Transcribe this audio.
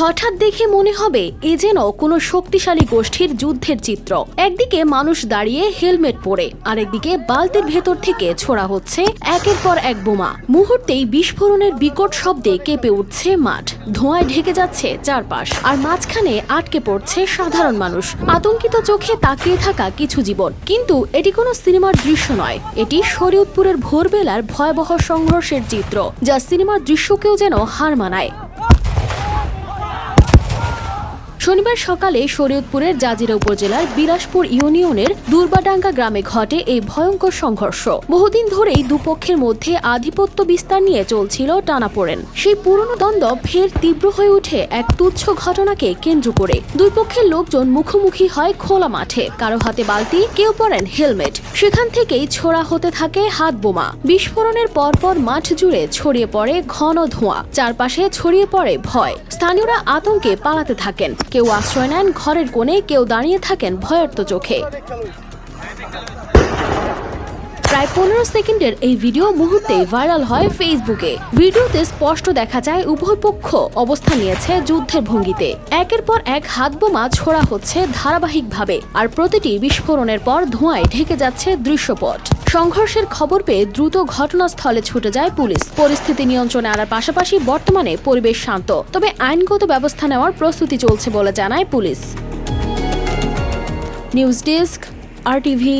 হঠাৎ দেখে মনে হবে এ যেন কোনো শক্তিশালী গোষ্ঠীর যুদ্ধের চিত্র। একদিকে মানুষ দাঁড়িয়ে হেলমেট পরে, আরেকদিকে বালতির ভেতর থেকে ছোড়া হচ্ছে একের পর এক বোমা। মুহূর্তেই বিস্ফোরণের বিকট শব্দে কেঁপে উঠছে মাঠ। ধোঁয়ায় ঢেকে যাচ্ছে চারপাশ, আর মাঝখানে আটকে পড়ছে সাধারণ মানুষ। আতঙ্কিত চোখে তাকিয়ে থাকা কিছু জীবন। কিন্তু এটি কোনো সিনেমার দৃশ্য নয়। এটি শরীয়তপুরের ভোরবেলার ভয়াবহ সংঘর্ষের চিত্র, যা সিনেমার দৃশ্যকেও যেন হার মানায়। শনিবার সকালে শরীয়তপুরের জাজিরা উপজেলার বিলাসপুর ইউনিয়নের দুর্বাডাঙ্গা গ্রামে ঘটে এই ভয়ঙ্কর সংঘর্ষ। বহুদিন ধরেই দুপক্ষের মধ্যে আধিপত্য বিস্তার নিয়ে চলছিল টানাপোড়েন। সেই পুরনো দ্বন্দ্ব ফের তীব্র হয়ে ওঠে এক তুচ্ছ ঘটনাকে কেন্দ্র করে। দুই পক্ষের লোকজন মুখোমুখি হয় খোলা মাঠে। কারও হাতে বালতি, কেউ পরেন হেলমেট। সেখান থেকেই ছোড়া হতে থাকে হাত বোমা। বিস্ফোরণের পরপর মাঠ জুড়ে ছড়িয়ে পড়ে ঘন ধোঁয়া। চারপাশে ছড়িয়ে পড়ে ভয়। স্থানীয়রা আতঙ্কে পালাতে থাকেন। কেউ আশ্রয় নেন, ঘরের কোণে কেউ দাঁড়িয়ে থাকেন ভয়ার্ত চোখে। প্রায় পনেরো সেকেন্ডের এই ভিডিও মুহূর্তেই ভাইরাল হয় ফেসবুকে। ভিডিওতে স্পষ্ট দেখা যায়, উভয় পক্ষ অবস্থান নিয়েছে যুদ্ধের ভঙ্গিতে। একের পর এক হাত বোমা ছোড়া হচ্ছে ধারাবাহিকভাবে, আর প্রতিটি বিস্ফোরণের পর ধোঁয়ায় ঢেকে যাচ্ছে দৃশ্যপট। সংঘর্ষের খবর পেয়ে দ্রুত ঘটনাস্থলে ছুটে যায় পুলিশ। পরিস্থিতি নিয়ন্ত্রণে আনার পাশাপাশি বর্তমানে পরিবেশ শান্ত। তবে আইনগত ব্যবস্থা নেওয়ার প্রস্তুতি চলছে বলে জানায় পুলিশ। নিউজ ডেস্ক আর টিভি